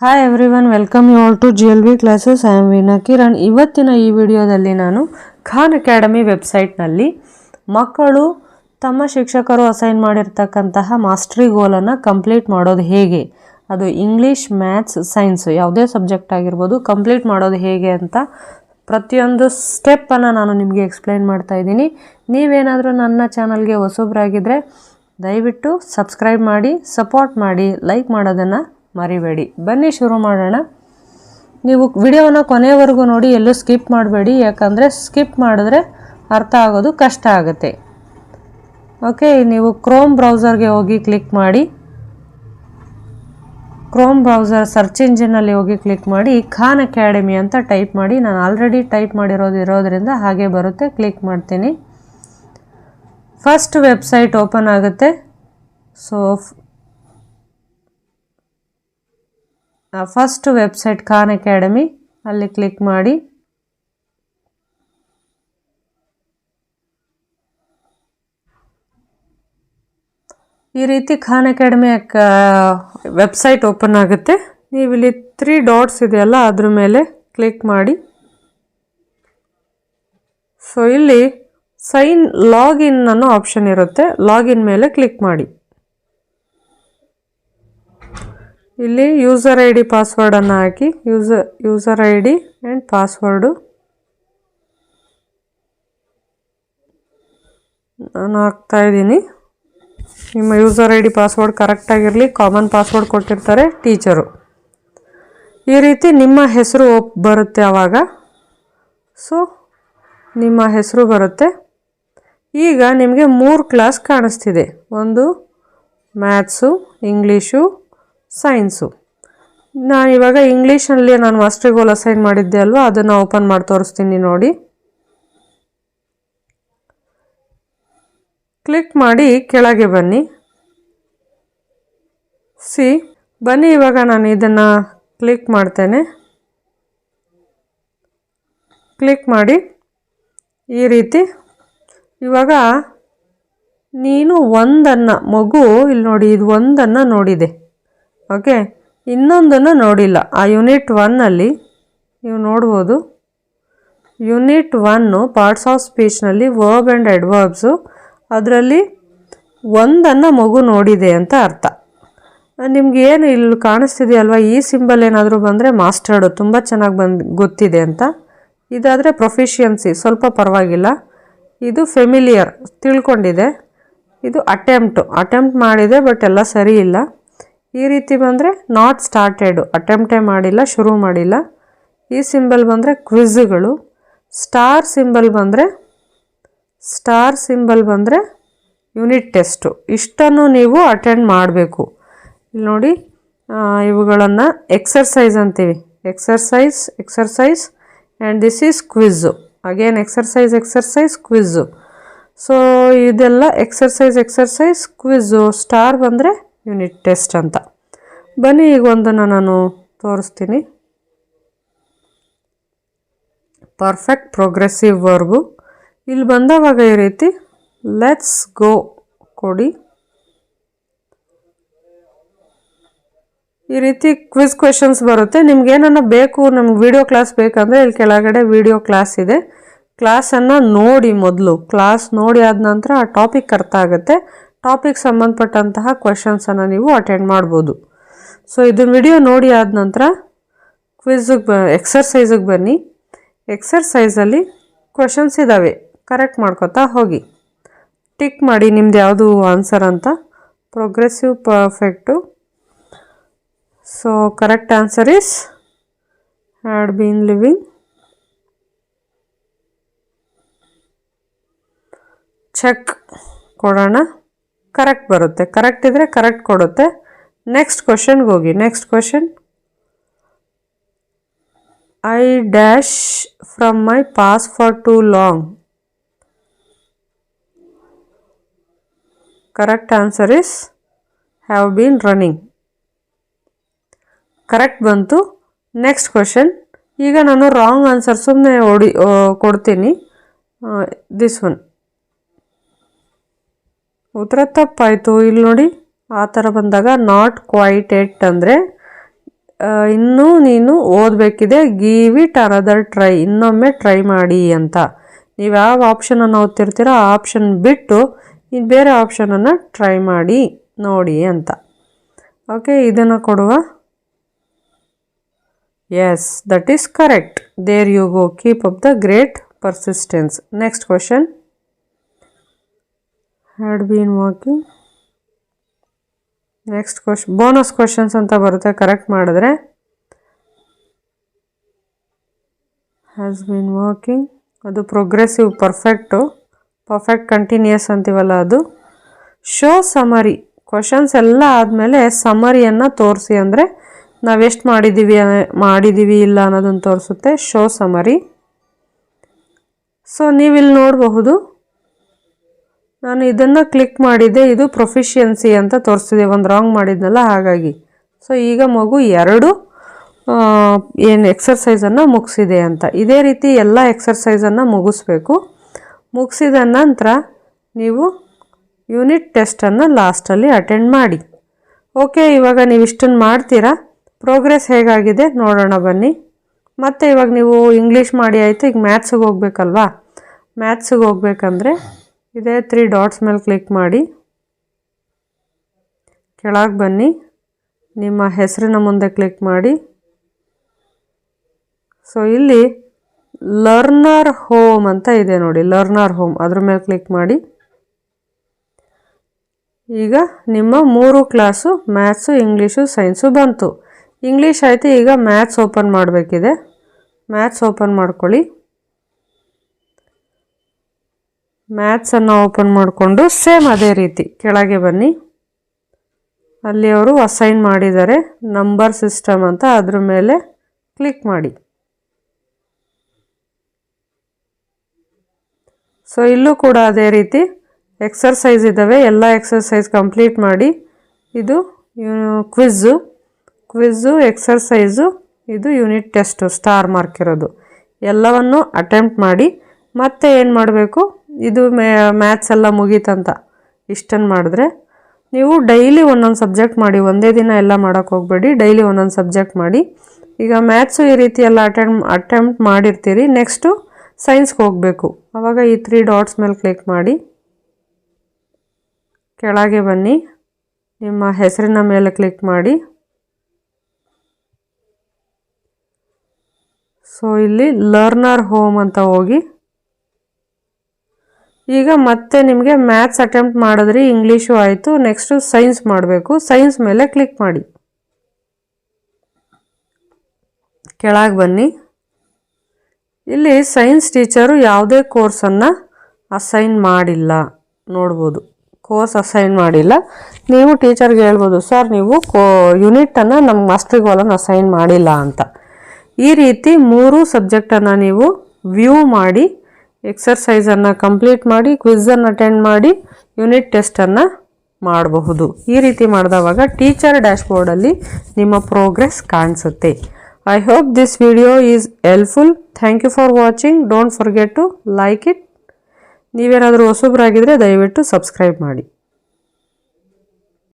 Hi everyone welcome you all to G L V classes I am Veena Kiran ಇವತ್ತಿನ ಈ ವಿಡಿಯೋದಲ್ಲಿ ನಾನು Khan academy ವೆಬ್ಸೈಟ್ನಲ್ಲಿ ಮಕ್ಕಳು ತಮ್ಮ ಶಿಕ್ಷಕರು ಅಸೈನ್ ಮಾಡಿರ್ತಕ್ಕಂತಹ ಮಾಸ್ಟ್ರಿ ಗೋಲನ್ನು ಕಂಪ್ಲೀಟ್ ಮಾಡೋದು ಹೇಗೆ? ಅದು ಇಂಗ್ಲೀಷ್ ಮ್ಯಾಥ್ಸ್ ಸೈನ್ಸ್ ಯಾವುದೇ ಸಬ್ಜೆಕ್ಟ್ ಆಗಿರ್ಬೋದು ಕಂಪ್ಲೀಟ್ ಮಾಡೋದು ಹೇಗೆ ಅಂತ ಪ್ರತಿಯೊಂದು ಸ್ಟೆಪ್ಪನ್ನು ನಾನು ನಿಮಗೆ ಎಕ್ಸ್ಪ್ಲೈನ್ ಮಾಡ್ತಾ ಇದ್ದೀನಿ. ನೀವೇನಾದರೂ ನನ್ನ ಚಾನಲ್ಗೆ ಹೊಸೊಬ್ಬರಾಗಿದ್ದರೆ ದಯವಿಟ್ಟು ಸಬ್ಸ್ಕ್ರೈಬ್ ಮಾಡಿ ಸಪೋರ್ಟ್ ಮಾಡಿ ಲೈಕ್ ಮಾಡೋದನ್ನು ಮರಿಬೇಡಿ. ಬನ್ನಿ ಶುರು ಮಾಡೋಣ. ನೀವು ವಿಡಿಯೋನ ಕೊನೆಯವರೆಗೂ ನೋಡಿ, ಎಲ್ಲೂ ಸ್ಕಿಪ್ ಮಾಡಬೇಡಿ. ಯಾಕಂದರೆ ಸ್ಕಿಪ್ ಮಾಡಿದ್ರೆ ಅರ್ಥ ಆಗೋದು ಕಷ್ಟ ಆಗುತ್ತೆ. ಓಕೆ, ನೀವು ಕ್ರೋಮ್ ಬ್ರೌಸರ್ಗೆ ಹೋಗಿ ಕ್ಲಿಕ್ ಮಾಡಿ. ಕ್ರೋಮ್ ಬ್ರೌಸರ್ ಸರ್ಚ್ ಇಂಜಿನಲ್ಲಿ ಹೋಗಿ ಕ್ಲಿಕ್ ಮಾಡಿ. ಖಾನ್ ಅಕಾಡೆಮಿ ಅಂತ ಟೈಪ್ ಮಾಡಿ. ನಾನು ಆಲ್ರೆಡಿ ಟೈಪ್ ಮಾಡಿರೋದು ಇರೋದರಿಂದ ಹಾಗೆ ಬರುತ್ತೆ. ಕ್ಲಿಕ್ ಮಾಡ್ತೀನಿ. ಫಸ್ಟ್ ವೆಬ್ಸೈಟ್ ಓಪನ್ ಆಗುತ್ತೆ. So first website Khan Academy ಅಲ್ಲಿ ಕ್ಲಿಕ್ ಮಾಡಿ. ಈ ರೀತಿ ಖಾನ್ ಅಕಾಡೆಮಿ ವೆಬ್ಸೈಟ್ ಓಪನ್ ಆಗುತ್ತೆ. ನೀವು ಇಲ್ಲಿ ತ್ರೀ ಡಾಟ್ಸ್ ಇದೆಯಲ್ಲ, ಅದ್ರ ಮೇಲೆ ಕ್ಲಿಕ್ ಮಾಡಿ. ಸೊ ಇಲ್ಲಿ ಸೈನ್ ಲಾಗಿನ್ ಅನ್ನೋ ಆಪ್ಷನ್ ಇರುತ್ತೆ. ಲಾಗಿನ್ ಮೇಲೆ ಕ್ಲಿಕ್ ಮಾಡಿ. ಇಲ್ಲಿ ಯೂಸರ್ ಐ ಡಿ ಪಾಸ್ವರ್ಡನ್ನು ಹಾಕಿ user user I D and password ನಾನು ಹಾಕ್ತಾ ಇದ್ದೀನಿ. ನಿಮ್ಮ ಯೂಸರ್ ಐ ಡಿ ಪಾಸ್ವರ್ಡ್ ಕರೆಕ್ಟಾಗಿರಲಿ ಕಾಮನ್ ಪಾಸ್ವರ್ಡ್ ಕೊಟ್ಟಿರ್ತಾರೆ ಟೀಚರು ಈ ರೀತಿ ನಿಮ್ಮ ಹೆಸರು ಬರುತ್ತೆ ಆವಾಗ ಸೊ ನಿಮ್ಮ ಹೆಸರು ಬರುತ್ತೆ. ಈಗ ನಿಮಗೆ ಮೂರು ಕ್ಲಾಸ್ ಕಾಣಿಸ್ತಿದೆ. ಒಂದು ಮ್ಯಾಥ್ಸು ಇಂಗ್ಲೀಷು ಸೈನ್ಸು. ನಾನು ಇವಾಗ ಇಂಗ್ಲೀಷಲ್ಲಿ ನಾನು ಮಾಸ್ಟರ್ ಗೋಲ್ ಅಸೈನ್ ಮಾಡಿದ್ದೆ ಅಲ್ವಾ? ಅದನ್ನು ಓಪನ್ ಮಾಡಿ ತೋರಿಸ್ತೀನಿ ನೋಡಿ. ಕ್ಲಿಕ್ ಮಾಡಿ ಕೆಳಗೆ ಬನ್ನಿ. ಸಿ. ಬನ್ನಿ ಇವಾಗ ನಾನು ಇದನ್ನು ಕ್ಲಿಕ್ ಮಾಡ್ತೇನೆ. ಕ್ಲಿಕ್ ಮಾಡಿ. ಈ ರೀತಿ. ಇವಾಗ ನೀನು ಒಂದನ್ನು, ಮಗು, ಇಲ್ಲಿ ನೋಡಿ, ಇದು ಒಂದನ್ನು ನೋಡಿದೆ. ಓಕೆ? ಇನ್ನೊಂದನ್ನು ನೋಡಿಲ್ಲ. ಆ ಯೂನಿಟ್ ಒನ್ನಲ್ಲಿ ನೀವು ನೋಡ್ಬೋದು. ಯೂನಿಟ್ ಒನ್ನು ಪಾರ್ಟ್ಸ್ ಆಫ್ ಸ್ಪೀಚ್ನಲ್ಲಿ ವರ್ಬ್ ಆ್ಯಂಡ್ ಎಡ್ವರ್ಬ್ಸು ಅದರಲ್ಲಿ ಒಂದನ್ನು ಮಗು ನೋಡಿದೆ ಅಂತ ಅರ್ಥ. ನಿಮ್ಗೆ ಏನು ಇಲ್ಲಿ ಕಾಣಿಸ್ತಿದೆಯಲ್ವ? ಈ ಸಿಂಬಲ್ ಏನಾದರೂ ಬಂದರೆ ಮಾಸ್ಟರ್ಡು ತುಂಬ ಚೆನ್ನಾಗಿ ಬಂದು, ಗೊತ್ತಿದೆ ಅಂತ. ಇದಾದರೆ ಪ್ರೊಫಿಷಿಯನ್ಸಿ ಸ್ವಲ್ಪ ಪರವಾಗಿಲ್ಲ. ಇದು ಫೆಮಿಲಿಯರ್ ತಿಳ್ಕೊಂಡಿದೆ. ಇದು ಅಟೆಂಪ್ಟು ಅಟೆಂಪ್ಟ್ ಮಾಡಿದೆ ಬಟ್ ಎಲ್ಲ ಸರಿ ಇಲ್ಲ. ಈ ರೀತಿ ಬಂದರೆ ನಾಟ್ ಸ್ಟಾರ್ಟೆಡು ಅಟೆಂಪ್ಟೇ ಮಾಡಿಲ್ಲ, ಶುರು ಮಾಡಿಲ್ಲ. ಈ ಸಿಂಬಲ್ ಬಂದರೆ ಕ್ವಿಝ್ಗಳು ಸ್ಟಾರ್ ಸಿಂಬಲ್ ಬಂದರೆ ಸ್ಟಾರ್ ಸಿಂಬಲ್ ಬಂದರೆ ಯೂನಿಟ್ ಟೆಸ್ಟು ಇಷ್ಟನ್ನು ನೀವು ಅಟೆಂಡ್ ಮಾಡಬೇಕು. ಇಲ್ಲಿ ನೋಡಿ ಇವುಗಳನ್ನು ಎಕ್ಸರ್ಸೈಸ್ ಅಂತೀವಿ. Exercise exercise and this is quiz again exercise exercise quiz so ಇದೆಲ್ಲ ಎಕ್ಸರ್ಸೈಸ್ ಎಕ್ಸರ್ಸೈಸ್ ಕ್ವಿಝು ಸ್ಟಾರ್ ಬಂದರೆ ಯೂನಿಟ್ ಟೆಸ್ಟ್ ಅಂತ. ಬನ್ನಿ ಈಗ ಒಂದನ್ನು ನಾನು ತೋರಿಸ್ತೀನಿ. ಪರ್ಫೆಕ್ಟ್ ಪ್ರೋಗ್ರೆಸಿವ್ ವರ್ಗು ಇಲ್ಲಿ ಬಂದವಾಗ ಈ ರೀತಿ ಲೆಟ್ಸ್ ಗೋ ಕೊಡಿ. ಈ ರೀತಿ ಕ್ವಿಜ್ ಕ್ವೆಶನ್ಸ್ ಬರುತ್ತೆ. ನಿಮ್ಗೆ ಏನನ್ನ ಬೇಕು, ನಮ್ಗೆ ವಿಡಿಯೋ ಕ್ಲಾಸ್ ಬೇಕಂದರೆ ಇಲ್ಲಿ ಕೆಳಗಡೆ ವಿಡಿಯೋ ಕ್ಲಾಸ್ ಇದೆ. ಕ್ಲಾಸನ್ನು ನೋಡಿ ಮೊದಲು. ಕ್ಲಾಸ್ ನೋಡಿ ಆದ ನಂತರ ಆ ಟಾಪಿಕ್ ಅರ್ಥ ಆಗುತ್ತೆ. ಟಾಪಿಕ್ ಸಂಬಂಧಪಟ್ಟಂತಹ ಕ್ವೆಶನ್ಸನ್ನು ನೀವು ಅಟೆಂಡ್ ಮಾಡ್ಬೋದು. ಸೊ ಇದನ್ನ ವಿಡಿಯೋ ನೋಡಿ ಆದ ನಂತರ ಕ್ವಿಝಿಗೆ ಬ ಎಕ್ಸರ್ಸೈಸಿಗೆ ಬನ್ನಿ. ಎಕ್ಸರ್ಸೈಸಲ್ಲಿ ಕ್ವೆಶನ್ಸ್ ಇದ್ದಾವೆ ಕರೆಕ್ಟ್ ಮಾಡ್ಕೋತಾ ಹೋಗಿ. ಟಿಕ್ ಮಾಡಿ ನಿಮ್ದು ಯಾವುದು ಆನ್ಸರ್ ಅಂತ. Progressive perfect so correct answer is had been living check ಕೊಡೋಣ. ಕರೆಕ್ಟ್ ಬರುತ್ತೆ. ಕರೆಕ್ಟ್ ಇದ್ದರೆ ಕರೆಕ್ಟ್ ಕೊಡುತ್ತೆ. ನೆಕ್ಸ್ಟ್ ಕ್ವಶನ್ಗೆ ಹೋಗಿ. Next question I dash from my pass for to long correct answer is have been running correct ಬಂತು. Next question ಈಗ ನಾನು wrong answer ಸುಮ್ಮನೆ ಓಡಿ ಕೊಡ್ತೀನಿ. ದಿಸ್ ಒನ್ ಉತ್ತರ ತಪ್ಪಾಯಿತು. ಇಲ್ಲಿ ನೋಡಿ, ಆ ಥರ ಬಂದಾಗ ನಾಟ್ ಕ್ವೈಟ್ ಎಟ್ ಅಂದರೆ ಇನ್ನೂ ನೀನು ಓದಬೇಕಿದೆ ಗೀವ್ ಇಟ್ ಅನದರ್ ಟ್ರೈ ಇನ್ನೊಮ್ಮೆ ಟ್ರೈ ಮಾಡಿ ಅಂತ. ನೀವು ಯಾವ ಆಪ್ಷನನ್ನು ಓದ್ತಿರ್ತೀರೋ ಆ ಆಪ್ಷನ್ ಬಿಟ್ಟು ಇನ್ನು ಬೇರೆ ಆಪ್ಷನನ್ನು ಟ್ರೈ ಮಾಡಿ, ನೋಡಿ ಅಂತ. ಓಕೆ ಇದನ್ನು ಕೊಡುವ? Yes that is correct there you go keep up the great persistence next question had been walking next question bonus questions ಅಂತ ಬರುತ್ತೆ ಕರೆಕ್ಟ್ ಮಾಡಿದ್ರೆ. ಹ್ಯಾಸ್ ಬೀನ್ ವಾಕಿಂಗ್ ಅದು ಪ್ರೋಗ್ರೆಸಿವ್ ಪರ್ಫೆಕ್ಟು ಪರ್ಫೆಕ್ಟ್ ಕಂಟಿನ್ಯೂಸ್ ಅಂತೀವಲ್ಲ ಅದು. ಶೋ ಸಮರಿ ಕ್ವಶನ್ಸ್ ಎಲ್ಲ ಆದಮೇಲೆ ಸಮರಿಯನ್ನು ತೋರಿಸಿ ಅಂದರೆ ನಾವೆಷ್ಟು ಮಾಡಿದ್ದೀವಿ ಮಾಡಿದ್ದೀವಿ ಇಲ್ಲ ಅನ್ನೋದನ್ನು ತೋರಿಸುತ್ತೆ. ಶೋ ಸಮರಿ ಸೊ ನೀವಿಲ್ಲಿ ನೋಡಬಹುದು ನಾನು ಇದನ್ನು ಕ್ಲಿಕ್ ಮಾಡಿದ್ದೆ ಇದು ಪ್ರೊಫಿಷಿಯನ್ಸಿ ಅಂತ ತೋರಿಸ್ತಿದೆ, ಒಂದು ರಾಂಗ್ ಮಾಡಿದ್ನಲ್ಲ, ಹಾಗಾಗಿ. ಸೊ ಈಗ ಮಗು ಎರಡು ಏನು ಎಕ್ಸರ್ಸೈಸನ್ನು ಮುಗಿಸಿದೆ ಅಂತ. ಇದೇ ರೀತಿ ಎಲ್ಲ ಎಕ್ಸರ್ಸೈಸನ್ನು ಮುಗಿಸ್ಬೇಕು. ಮುಗಿಸಿದ ನಂತರ ನೀವು ಯೂನಿಟ್ ಟೆಸ್ಟನ್ನು ಲಾಸ್ಟಲ್ಲಿ ಅಟೆಂಡ್ ಮಾಡಿ. ಓಕೆ ಇವಾಗ ನೀವು ಇಷ್ಟನ್ನು ಮಾಡ್ತೀರಾ? ಪ್ರೋಗ್ರೆಸ್ ಹೇಗಾಗಿದೆ? ನೋಡೋಣ ಬನ್ನಿ. ಮತ್ತು ಇವಾಗ ನೀವು ಇಂಗ್ಲೀಷ್ ಮಾಡಿ ಆಯಿತು, ಈಗ ಮ್ಯಾಥ್ಸಿಗೆ ಹೋಗ್ಬೇಕಲ್ವಾ? ಮ್ಯಾಥ್ಸಿಗೆ ಹೋಗ್ಬೇಕಂದ್ರೆ ಇದೇ ತ್ರೀ ಡಾಟ್ಸ್ ಮೇಲೆ ಕ್ಲಿಕ್ ಮಾಡಿ. ಕೆಳಗೆ ಬನ್ನಿ. ನಿಮ್ಮ ಹೆಸರಿನ ಮುಂದೆ ಕ್ಲಿಕ್ ಮಾಡಿ. ಸೊ ಇಲ್ಲಿ ಲರ್ನರ್ ಹೋಮ್ ಅಂತ ಇದೆ ನೋಡಿ. ಲರ್ನರ್ ಹೋಮ್ ಅದ್ರ ಮೇಲೆ ಕ್ಲಿಕ್ ಮಾಡಿ. ಈಗ ನಿಮ್ಮ ಮೂರು ಕ್ಲಾಸು ಮ್ಯಾಥ್ಸು ಇಂಗ್ಲೀಷು ಸೈನ್ಸು ಬಂತು. ಇಂಗ್ಲೀಷ್ ಆಯಿತು, ಈಗ ಮ್ಯಾಥ್ಸ್ ಓಪನ್ ಮಾಡಬೇಕಿದೆ. ಮ್ಯಾಥ್ಸ್ ಓಪನ್ ಮಾಡ್ಕೊಳ್ಳಿ. ಮ್ಯಾಥ್ಸನ್ನು ಓಪನ್ ಮಾಡಿಕೊಂಡು ಸೇಮ್ ಅದೇ ರೀತಿ. ಕೆಳಗೆ ಬನ್ನಿ. ಅಲ್ಲಿ ಅವರು ಅಸೈನ್ ಮಾಡಿದ್ದಾರೆ ನಂಬರ್ ಸಿಸ್ಟಮ್ ಅಂತ. ಅದ್ರ ಮೇಲೆ ಕ್ಲಿಕ್ ಮಾಡಿ. ಸೊ ಇಲ್ಲೂ ಕೂಡ ಅದೇ ರೀತಿ ಎಕ್ಸರ್ಸೈಸ್ ಇದ್ದಾವೆ. ಎಲ್ಲ ಎಕ್ಸರ್ಸೈಸ್ ಕಂಪ್ಲೀಟ್ ಮಾಡಿ. ಇದು ಕ್ವಿಝು ಕ್ವಿಝು ಎಕ್ಸರ್ಸೈಸು ಇದು ಯೂನಿಟ್ ಟೆಸ್ಟು ಸ್ಟಾರ್ ಮಾರ್ಕ್ ಇರೋದು. ಎಲ್ಲವನ್ನು ಅಟೆಂಪ್ಟ್ ಮಾಡಿ. ಮತ್ತೆ ಏನು ಮಾಡಬೇಕು? ಇದು ಮ್ಯಾಥ್ಸ್ ಎಲ್ಲ ಮುಗೀತಂತ. ಇಷ್ಟನ್ನು ಮಾಡಿದ್ರೆ ನೀವು ಡೈಲಿ ಒಂದೊಂದು ಸಬ್ಜೆಕ್ಟ್ ಮಾಡಿ, ಒಂದೇ ದಿನ ಎಲ್ಲ ಮಾಡೋಕ್ಕೆ ಹೋಗಬೇಡಿ. ಡೈಲಿ ಒಂದೊಂದು ಸಬ್ಜೆಕ್ಟ್ ಮಾಡಿ. ಈಗ ಮ್ಯಾಥ್ಸು ಈ ರೀತಿ ಎಲ್ಲ ಅಟೆಂಪ್ ಅಟೆಂಪ್ಟ್ ಮಾಡಿರ್ತೀರಿ. ನೆಕ್ಸ್ಟು ಸೈನ್ಸ್ಗೆ ಹೋಗಬೇಕು. ಆವಾಗ ಈ ತ್ರೀ ಡಾಟ್ಸ್ ಮೇಲೆ ಕ್ಲಿಕ್ ಮಾಡಿ. ಕೆಳಗೆ ಬನ್ನಿ. ನಿಮ್ಮ ಹೆಸರಿನ ಮೇಲೆ ಕ್ಲಿಕ್ ಮಾಡಿ. ಸೊ ಇಲ್ಲಿ ಲರ್ನರ್ ಹೋಮ್ ಅಂತ ಹೋಗಿ ಈಗ ಮತ್ತೆ ನಿಮಗೆ ಮ್ಯಾಥ್ಸ್ ಅಟೆಂಪ್ಟ್ ಮಾಡಿದ್ರಿ ಇಂಗ್ಲೀಷು ಆಯಿತು. ನೆಕ್ಸ್ಟು ಸೈನ್ಸ್ ಮಾಡಬೇಕು. ಸೈನ್ಸ್ ಮೇಲೆ ಕ್ಲಿಕ್ ಮಾಡಿ. ಕೆಳಗೆ ಬನ್ನಿ. ಇಲ್ಲಿ ಸೈನ್ಸ್ ಟೀಚರು ಯಾವುದೇ ಕೋರ್ಸನ್ನು ಅಸೈನ್ ಮಾಡಿಲ್ಲ. ನೋಡ್ಬೋದು. ಕೋರ್ಸ್ ಅಸೈನ್ ಮಾಡಿಲ್ಲ. ನೀವು ಟೀಚರ್ಗೆ ಹೇಳ್ಬೋದು ಸರ್ ನೀವು ಕೋ ಯೂನಿಟನ್ನು ನಮ್ಮ ಮಾಸ್ಟ್ರಿಗೆ ಗೋಲನ್ನು ಅಸೈನ್ ಮಾಡಿಲ್ಲ ಅಂತ. ಈ ರೀತಿ ಮೂರು ಸಬ್ಜೆಕ್ಟನ್ನು ನೀವು ವ್ಯೂ ಮಾಡಿ ಎಕ್ಸರ್ಸೈಸನ್ನು ಕಂಪ್ಲೀಟ್ ಮಾಡಿ, ಕ್ವಿಝನ್ನು ಅಟೆಂಡ್ ಮಾಡಿ ಯೂನಿಟ್ ಟೆಸ್ಟನ್ನು ಮಾಡಬಹುದು. ಈ ರೀತಿ ಮಾಡಿದವಾಗ ಟೀಚರ್ ಡ್ಯಾಶ್ಬೋರ್ಡಲ್ಲಿ ನಿಮ್ಮ ಪ್ರೋಗ್ರೆಸ್ ಕಾಣಿಸುತ್ತೆ. I hope this video is helpful thank you for watching don't forget to like it ನೀವೇನಾದರೂ ಹೊಸಬ್ರಾಗಿದ್ದರೆ ದಯವಿಟ್ಟು ಸಬ್ಸ್ಕ್ರೈಬ್ ಮಾಡಿ.